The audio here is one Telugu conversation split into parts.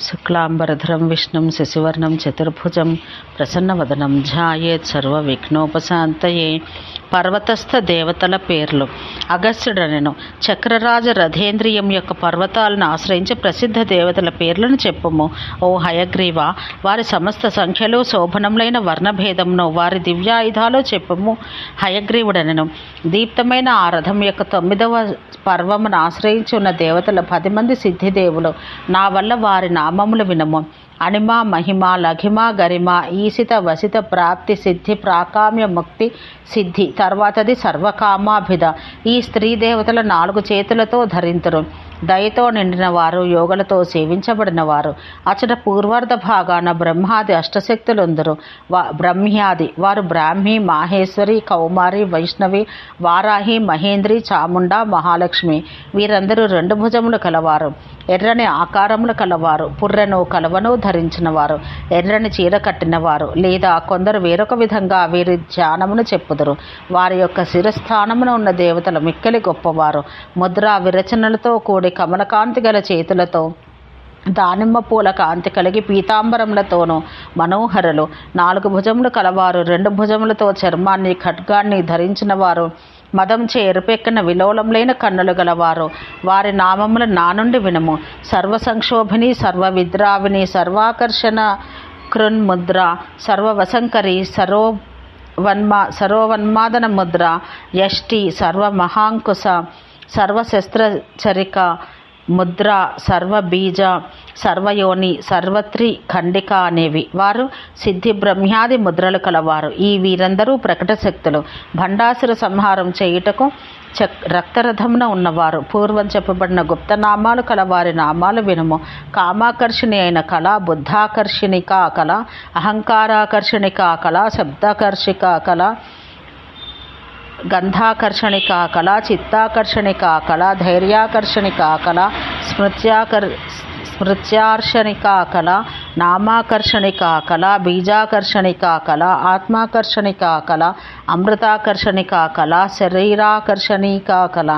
శుక్లాంబరధరం విష్ణుం శశివర్ణం చతుర్భుజం ప్రసన్నవదనం ధ్యాయేత్ సర్వ విఘ్నోపశాంతయే పర్వతస్థ దేవతల పేర్లు. అగస్త్యుడనెను. చక్రరాజ రథేంద్రియం యొక్క పర్వతాలను ఆశ్రయించి ప్రసిద్ధ దేవతల పేర్లను చెప్పుము. ఓ హయగ్రీవ వారి సమస్త సంఖ్యలో శోభనములైన వర్ణభేదమును వారి దివ్యాయుధాలు చెప్పుము. హయగ్రీవుడనెను. దీప్తమైన ఆ రథం యొక్క తొమ్మిదవ పర్వమును ఆశ్రయించి ఉన్న దేవతల పది మంది సిద్ధిదేవులు. నా వల్ల వారి నామములు వినము. అణిమ మహిమ లఘిమ గరిమ ఈసిత వసిత ప్రాప్తి సిద్ధి ప్రాకామ్య ముక్తి సిద్ధి. తర్వాతది సర్వకామాభిధ. ఈ స్త్రీ దేవతల నాలుగు చేతులతో ధరింతురు. దయతో నిండిన వారు యోగులతో సేవించబడిన వారు అచట పూర్వార్ధ భాగాన బ్రహ్మాది అష్టశక్తులుందరు. వా బ్రహ్మ్యాది. వారు బ్రాహ్మి మాహేశ్వరి కౌమారి వైష్ణవి వారాహి మహేంద్రి చాముండ మహాలక్ష్మి. వీరందరూ రెండు భుజములు కలవారు. ఎర్రని ఆకారములు కలవారు. పుర్రెను కలవను ధరించిన వారు ఎర్రని చీర కట్టినవారు లేదా కొందరు వేరొక విధంగా వీరి ధ్యానమును చెప్పుదురు. వారి యొక్క శిరస్థానమున ఉన్న దేవతలు మిక్కిలి గొప్పవారు. ముద్ర విరచనలతో కూడి కమలకాంతి గల చేతులతో దానిమ్మ పూల కాంతి కలిగి పీతాంబరములతోనూ మనోహరులు. నాలుగు భుజములు కలవారు రెండు భుజములతో చర్మాన్ని ఖడ్గాన్ని ధరించిన వారు మదంచే ఎరుపెక్కిన విలోలంలైన కన్నులు గలవారు. వారి నామములు నా నుండి వినము. సర్వ సంక్షోభిని సర్వ విద్రావిని సర్వాకర్షణ కృన్ముద్ర సర్వవసంకరి సరో వన్మ సరోవన్మాదన ముద్ర యష్టి సర్వమహాంకుశ సర్వశస్త్రచరిక ముద్ర సర్వబీజ సర్వయోని సర్వత్రి ఖండిక అనేవి. వారు సిద్ధి బ్రహ్మ్యాది ముద్రలు కలవారు. ఈ వీరందరూ ప్రకట శక్తులు. భండాసుర సంహారం చేయుటకు చక్ రక్తరథమున ఉన్నవారు. పూర్వం చెప్పబడిన గుప్త నామాలు కలవారి నామాలు వినుము. కామాకర్షిణి అయిన కళ బుద్ధాకర్షిణిక కళ అహంకారాకర్షిణిక కళ శబ్దాకర్షిక కళ గంధాకర్షణిక కళ చిత్తాకర్షణిక కళ ధైర్యాకర్షణిక కళ స్మృత్యాకర్ స్మృత్యార్షణిక కళ నామాకర్షణిక కళ బీజాకర్షణిక కళ ఆత్మాకర్షణిక కళ అమృతాకర్షణిక కళ శరీరాకర్షణిక కళ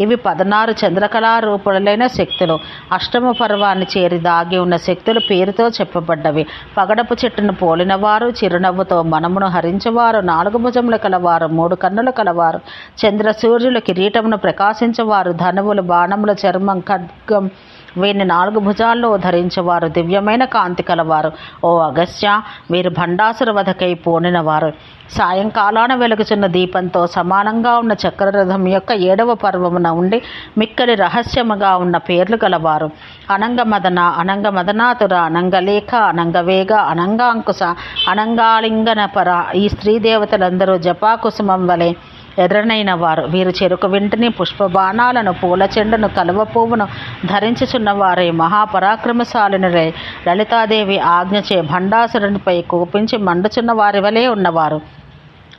ఇవి పదనారు చంద్రకళారూపులైన శక్తులు. అష్టమ పర్వాన్ని చేరి దాగి ఉన్న శక్తులు పేరుతో చెప్పబడ్డవి. పగడపు చెట్టును పోలినవారు చిరునవ్వుతో మనమును హరించేవారు నాలుగు భుజములు కలవారు మూడు కన్నులు కలవారు. చంద్ర సూర్యులు కిరీటమును ప్రకాశించేవారు ధనువులు బాణములు చర్మం ఖడ్గం వీరిని నాలుగు భుజాల్లో ధరించేవారు. దివ్యమైన కాంతి కలవారు. ఓ అగస్త్య మీరు భండాసుర వధకై పోనినవారు. సాయంకాలాన వెలుగుచున్న దీపంతో సమానంగా ఉన్న చక్రరథం యొక్క ఏడవ పర్వమున ఉండి మిక్కలి రహస్యముగా ఉన్న పేర్లు గలవారు. అనంగమదన అనంగమదనాతుర అనంగలేఖ అనంగవేగ అనంగాంకుశ అనంగాలింగనపర ఈ స్త్రీ దేవతలందరూ జపాకుసుమం వలె ఎర్రనైన వారు. వీరు చెరుకు వెంటనే పుష్పబాణాలను పూల చెండును కలువ పువ్వును ధరించుచున్న వారే మహాపరాక్రమశాలినులై లలితాదేవి ఆజ్ఞచే భండాసురునిపై కోపించి మండుచున్న వారి వలె ఉన్నవారు.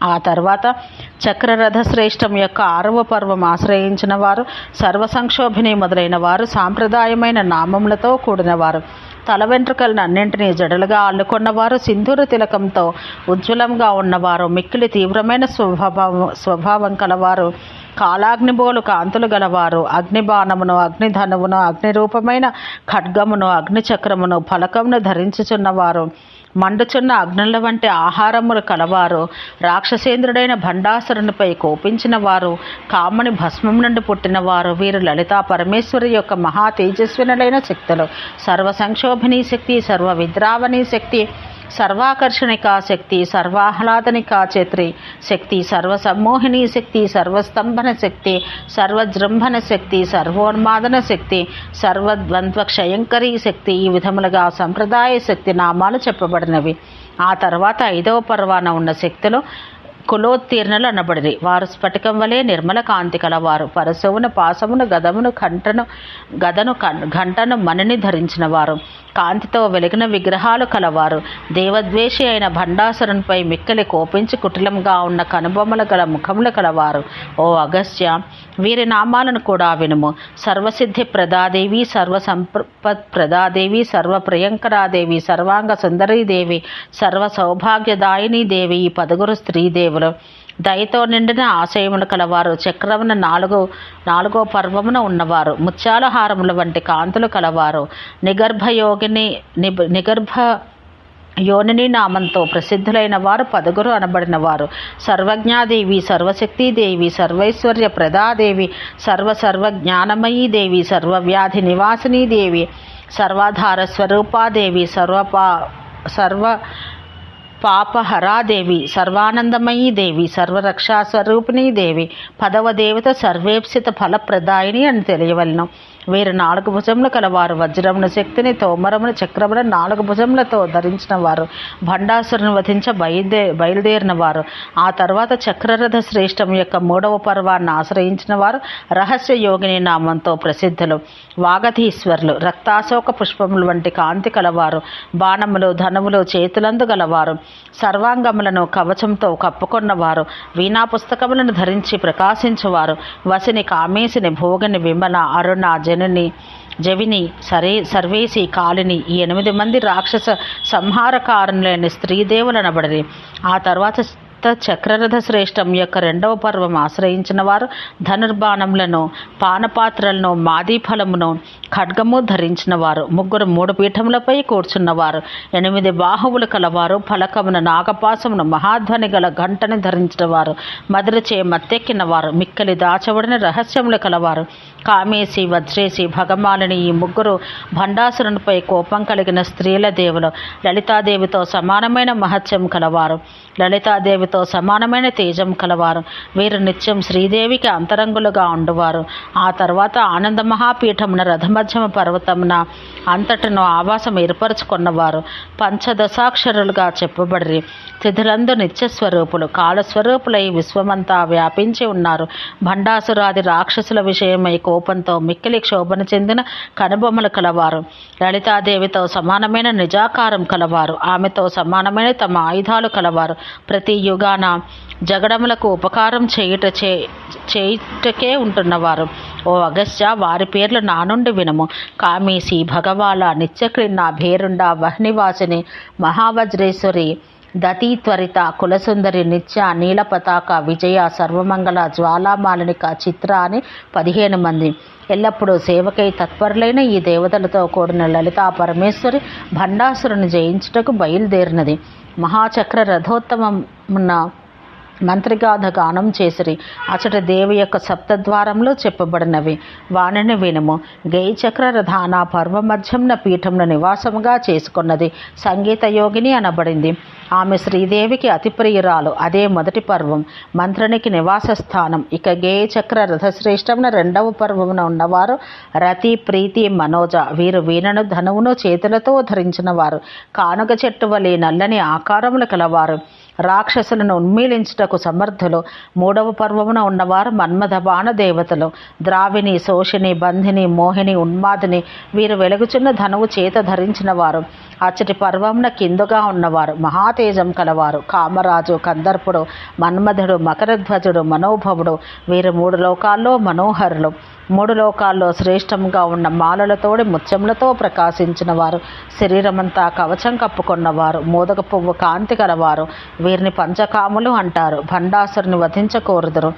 ఆ తర్వాత చక్రరథ శ్రేష్టం యొక్క ఆరవ పర్వం ఆశ్రయించిన వారు సర్వసంక్షోభిని మొదలైన వారు సాంప్రదాయమైన నామములతో కూడినవారు. తల వెంట్రుకలను అన్నింటినీ జడలుగా అల్లుకున్నవారు సింధూర తిలకంతో ఉజ్వలంగా ఉన్నవారు మిక్కిలి తీవ్రమైన స్వభావం స్వభావం కలవారు. కాలాగ్నిబోలు కాంతులు గలవారు. అగ్నిబాణమును అగ్నిధనువును అగ్నిరూపమైన ఖడ్గమును అగ్నిచక్రమును ఫలకమును ధరించుచున్నవారు. మండుచున్న అగ్నుల వంటి ఆహారములు కలవారు. రాక్షసేంద్రుడైన భండాసురునిపై కోపించిన వారు కామని భస్మం నుండి పుట్టినవారు. వీరు లలితా పరమేశ్వరి యొక్క మహా తేజస్వినులైన శక్తులు. సర్వ సంక్షోభిణీ శక్తి సర్వ విద్రావణి శక్తి సర్వాకర్షణికా శక్తి సర్వాహ్లాదనికా చేత్రి శక్తి సర్వసమ్మోహిని శక్తి సర్వస్తంభన శక్తి సర్వజృంభన శక్తి సర్వోన్మాదన శక్తి సర్వద్వంద్వ క్షయంకరీ శక్తి ఈ విధములుగా సంప్రదాయ శక్తి నామాలు చెప్పబడినవి. ఆ తర్వాత ఐదవ పర్వాన ఉన్న శక్తులు కులోత్తీర్ణలు అనబడిరి. వారు స్ఫటికం వలె నిర్మల కాంతి కలవారు. పరశువును పాసమును గదమును కంటను గదను గంటను మణిని ధరించిన వారు కాంతితో వెలిగిన విగ్రహాలు కలవారు. దేవద్వేషి అయిన భండాసురునిపై మిక్కలి కోపించి కుటిలంగా ఉన్న కనుబొమ్మల గల ముఖములు కలవారు. ఓ అగస్త్య వీరి నామాలను కూడా వినుము. సర్వసిద్ధి ప్రదాదేవి సర్వ సంపత్ ప్రదాదేవి సర్వ ప్రియంకరాదేవి సర్వాంగ సుందరీదేవి సర్వ సౌభాగ్యదాయిని దేవి ఈ పదుగురు స్త్రీదేవులు దయతో నిండిన ఆశయములు కలవారు. చక్రమున నాలుగు నాలుగో పర్వమున ఉన్నవారు. ముత్యాలహారముల వంటి కాంతులు కలవారు. నిగర్భయోగిని నిబ నిగర్భ యోనిని నామంతో ప్రసిద్ధులైన వారు పదుగురు అనబడిన వారు సర్వజ్ఞాదేవి సర్వశక్తిదేవి సర్వైశ్వర్య ప్రదాదేవి సర్వ సర్వ జ్ఞానమయీ దేవి సర్వవ్యాధి నివాసినీ దేవి సర్వాధార స్వరూపాదేవి సర్వపా సర్వ పాపహరాదేవి సర్వానందమయీ దేవి సర్వరక్షాస్వరూపిణీ దేవి పదవ దేవత సర్వేప్సిత ఫలప్రదాయిని అని తెలియవలను. వీరు నాలుగు భుజములు కలవారు. వజ్రమున శక్తిని తోమరమున చక్రమున నాలుగు భుజములతో ధరించిన వారు భండాసురుని వధించ బయలుదే బయలుదేరిన వారు ఆ తర్వాత చక్రరథ శ్రేష్టం యొక్క మూడవ పర్వాన్ని ఆశ్రయించిన వారు రహస్య యోగిని నామంతో ప్రసిద్ధులు. వాగధీశ్వరులు రక్తాశోక పుష్పములు వంటి కాంతి కలవారు. బాణములు ధనములు చేతులందు గలవారు. సర్వాంగములను కవచంతో కప్పుకొన్నవారు. వీణా పుస్తకములను ధరించి ప్రకాశించువారు. వసిని కామేశిని భోగిని విమల అరుణ జనని జవిని సరే సర్వేసి కాలిని ఈ ఎనిమిది మంది రాక్షస సంహారకారులైన స్త్రీదేవులనబడి ఆ తర్వాత చక్రరథ శ్రేష్టం యొక్క రెండవ పర్వం ఆశ్రయించిన వారు ధనుర్బాణములను పానపాత్రలను మాదీఫలమును ఖడ్గము ధరించిన వారు ముగ్గురు మూడు పీఠములపై కూర్చున్నవారు ఎనిమిది బాహువులు కలవారు ఫలకమున నాగపాసమును మహాధ్వని గల గంటని ధరించినవారు మధురచే మత్తెక్కినవారు మిక్కలి దాచబడిన రహస్యములు కలవారు. కామేసి వజ్రేసి భగమాలిని ఈ ముగ్గురు భండాసురునిపై కోపం కలిగిన స్త్రీల దేవులు లలితాదేవితో సమానమైన మహత్యం కలవారు. లలితాదేవి వారితో సమానమైన తేజం కలవారు. వీరు నిత్యం శ్రీదేవికి అంతరంగులుగా ఉండువారు. ఆ తర్వాత ఆనంద మహాపీఠమున రథమధ్యమ పర్వతమున అంతటను ఆవాసం ఏర్పరచుకున్నవారు. పంచదశాక్షరులుగా చెప్పబడి తిథులందు నిత్యస్వరూపులు కాలస్వరూపులై విశ్వమంతా వ్యాపించి ఉన్నారు. భండాసురాది రాక్షసుల విషయమై కోపంతో మిక్కిలి క్షోభన చెందిన కనుబొమ్మలు కలవారు. లలితాదేవితో సమానమైన నిజాకారం కలవారు. ఆమెతో సమానమైన తమ ఆయుధాలు కలవారు. ప్రతి యుగ యుగాన జగడములకు ఉపకారం చేయుట చే చేయుటకే ఉంటున్నవారు. ఓ అగస్త్య వారి పేర్లు నా నుండి వినము. కామీసి భగవాల నిత్యక్రిన్న భేరుండ వహ్నివాసిని మహావజ్రేశ్వరి దతి త్వరిత కులసుందరి నిత్య నీల పతాక విజయ సర్వమంగళ జ్వాలామాలినిక చిత్ర అని పదిహేను మంది. ఎల్లప్పుడూ సేవకై తత్పరులైన ఈ దేవతలతో కూడిన లలితా పరమేశ్వరి భండాసురుని జయించుటకు బయలుదేరినది. మహాచక్ర రథోత్తమమున మంత్రిగాథ గానం చేసిరి. అచట దేవి యొక్క సప్తద్వారంలో చెప్పబడినవి. వాణిని వినుము. గేయచక్ర రథాన పర్వమధ్యంన పీఠంను నివాసముగా చేసుకున్నది సంగీత యోగిని అనబడింది. ఆమె శ్రీదేవికి అతి ప్రియురాలు అదే మొదటి పర్వం. మంత్రునికి నివాస స్థానం ఇక గేయచక్ర రథశ్రేష్టమున రెండవ పర్వమున ఉన్నవారు రతి ప్రీతి మనోజ. వీరు వీణను ధనువును చేతులతో ధరించినవారు. కానుగ చెట్టు వలె నల్లని ఆకారములు కలవారు. రాక్షసులను ఉన్మీలించుటకు సమర్థులు. మూడవ పర్వమున ఉన్నవారు మన్మథ బాణ దేవతలు ద్రావిని శోషిని బంధిని మోహిని ఉన్మాదిని వీరు వెలుగుచున్న ధనువు చేత ధరించిన వారు అచ్చటి పర్వమున కిందుగా ఉన్నవారు. మహాతేజం కలవారు. కామరాజు కందర్పుడు మన్మధుడు మకరధ్వజుడు మనోభవుడు వీరు మూడు లోకాల్లో మనోహరులు. మూడు లోకాల్లో శ్రేష్టంగా ఉన్న మాలలతోడి ముత్యములతో ప్రకాశించిన వారు శరీరమంతా కవచం కప్పుకున్నవారు. మోదక పువ్వు కాంతి గలవారు వీరిని పంచకాములు అంటారు. భండాసురుని వధించకూరదురు.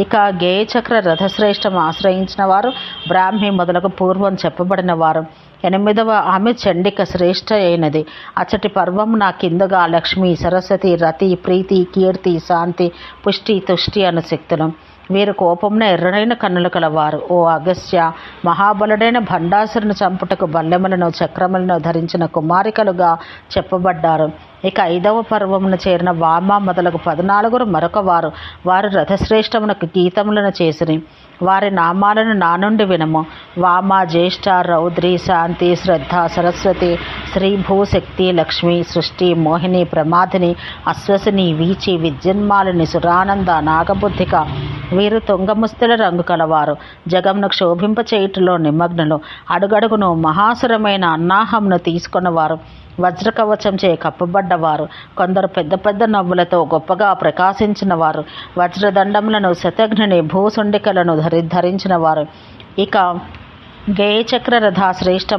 ఇక గేయచక్ర రథశ్రేష్టం ఆశ్రయించిన వారు బ్రాహ్మి మొదలకు పూర్వం చెప్పబడిన వారు ఎనిమిదవ ఆమె చండిక శ్రేష్ఠ అయినది. అచ్చటి పర్వం నా కిందుగా లక్ష్మి సరస్వతి రతి ప్రీతి కీర్తి శాంతి పుష్టి తుష్టి అను శక్తులు. వీరు కోపంన ఎర్రనైన కన్నులు కలవారు. ఓ అగస్త్య మహాబలుడైన భండాసురుని చంపుటకు బల్లెములను చక్రములను ధరించిన కుమారికలుగా చెప్పబడ్డారు. ఇక ఐదవ పర్వమున చేరిన వామ మొదలగు పద్నాలుగురు మరొక వారు వారు రథశ్రేష్టమునకు గీతములను చేసిరి. వారి నామాలను నా నుండి వినము. వామ జ్యేష్ఠ రౌద్రి శాంతి శ్రద్ధ సరస్వతి శ్రీ భూశక్తి లక్ష్మి సృష్టి మోహిని ప్రమాదిని అశ్వసిని వీచి విద్యన్మాలిని సురానంద నాగబుద్ధిక. వీరు తుంగముస్తుల రంగు కలవారు. జగమును క్షోభింపచేయుటలో నిమగ్నులు. అడుగడుగును మహాసురమైన అన్నాహంను తీసుకున్నవారు వజ్రకవచం చే కప్పబడ్డవారు. కొందరు పెద్ద పెద్ద నవ్వులతో గొప్పగా ప్రకాశించిన వారు వజ్రదండములను శతఘ్నిని భూసుండికలను ధరి ధరించిన వారు ఇక గేయచక్ర రథ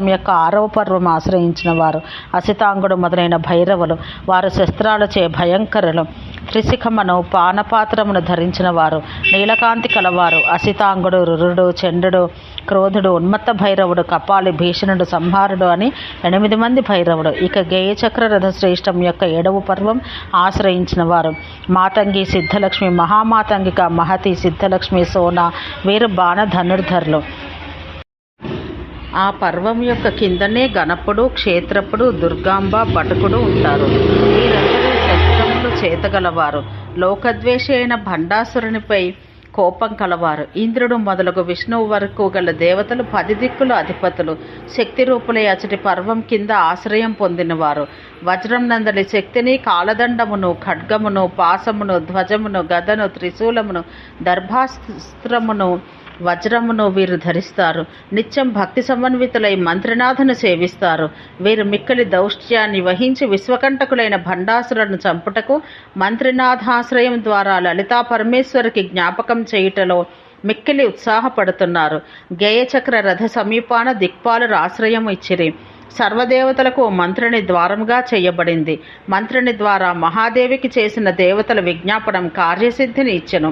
యొక్క ఆరవ పర్వం ఆశ్రయించిన వారు అసితాంగుడు మొదలైన భైరవులు వారు శస్త్రాలచే భయంకరులు. త్రిశిఖమను పానపాత్రమును ధరించిన వారు నీలకాంతి కలవారు అసితాంగుడు రురుడు చండుడు క్రోధుడు ఉన్మత్త భైరవుడు కపాలి భీషణుడు సంహారుడు అని ఎనిమిది మంది భైరవుడు ఇక గేయచక్ర రథ శ్రేష్టం యొక్క ఏడవ పర్వం ఆశ్రయించిన వారు. మాతంగి సిద్ధలక్ష్మి మహామాతంగిక మహతి సిద్ధలక్ష్మి సోన వీరు బాణ ధనుర్ధరులు ఆ పర్వం యొక్క కిందనే గణపుడు క్షేత్రపుడు దుర్గాంబ బటకుడు ఉంటారు. వీరందరూ శస్త్రములు చేతగలవారు. లోకద్వేషి అయిన భండాసురునిపై కోపం కలవారు. ఇంద్రుడు మొదలగు విష్ణువు వరకు గల దేవతలు పది దిక్కుల అధిపతులు. శక్తి రూపులై అచటి పర్వం కింద ఆశ్రయం పొందినవారు. వజ్రం నందలి శక్తిని కాలదండమును ఖడ్గమును పాసమును ధ్వజమును గదను త్రిశూలమును దర్భాస్త్రమును వజ్రమును వీరు ధరిస్తారు. నిత్యం భక్తి సమన్వితులై మంత్రినాథను సేవిస్తారు. వీరు మిక్కలి దౌష్ట్యాన్ని వహించి విశ్వకంటకులైన భండాసులను చంపుటకు మంత్రినాథాశ్రయం ద్వారా లలితా పరమేశ్వరికి జ్ఞాపకం చేయుటలో మిక్కిలి ఉత్సాహపడుతున్నారు. గేయచక్ర రథ సమీపాన దిక్పాలు ఆశ్రయం ఇచ్చిరి. సర్వదేవతలకు మంత్రిని ద్వారముగా చేయబడింది. మంత్రిని ద్వారా మహాదేవికి చేసిన దేవతల విజ్ఞాపనం కార్యసిద్ధిని ఇచ్చెను.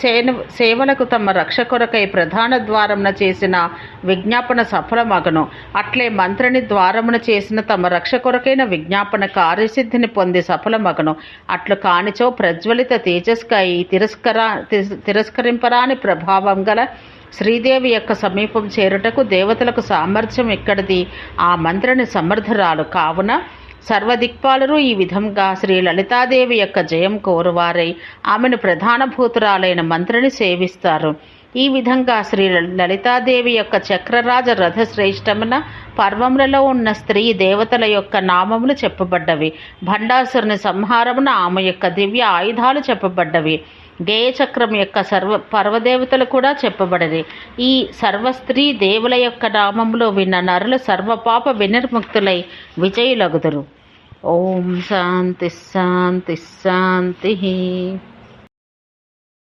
సేన సేవలకు తమ రక్ష కొరకై ప్రధాన ద్వారమున చేసిన విజ్ఞాపన సఫలమగను. అట్లే మంత్రిని ద్వారమున చేసిన తమ రక్ష కొరకైన విజ్ఞాపన కార్యసిద్ధిని పొంది సఫలమగను. అట్లు కానిచో ప్రజ్వలిత తేజస్కై తిరస్కరా తిరస్కరింపరాని ప్రభావం గల శ్రీదేవి యొక్క సమీపం చేరుటకు దేవతలకు సామర్థ్యం ఎక్కడిది? ఆ మంత్రిని సమర్థురాలు కావున సర్వదిక్పాలరు ఈ విధంగా శ్రీ లలితాదేవి యొక్క జయం కోరువారై ఆమెను ప్రధాన భూతురాలైన మంత్రిని సేవిస్తారు. ఈ విధంగా శ్రీ లలితాదేవి యొక్క చక్రరాజ రథశ్రేష్టమున పర్వములలో ఉన్న స్త్రీ దేవతల యొక్క నామములు చెప్పబడ్డవి. భండాసురుని సంహారమున ఆమె యొక్క దివ్య ఆయుధాలు చెప్పబడ్డవి. గేయచక్రం యొక్క సర్వ పర్వదేవతలు కూడా చెప్పబడినవి. ఈ సర్వస్త్రీ దేవుల యొక్క నామంలో విన్న నరులు సర్వపాప వినిర్ముక్తులై విజయులగుదురు. ఓం శాంతి శాంతి శాంతి.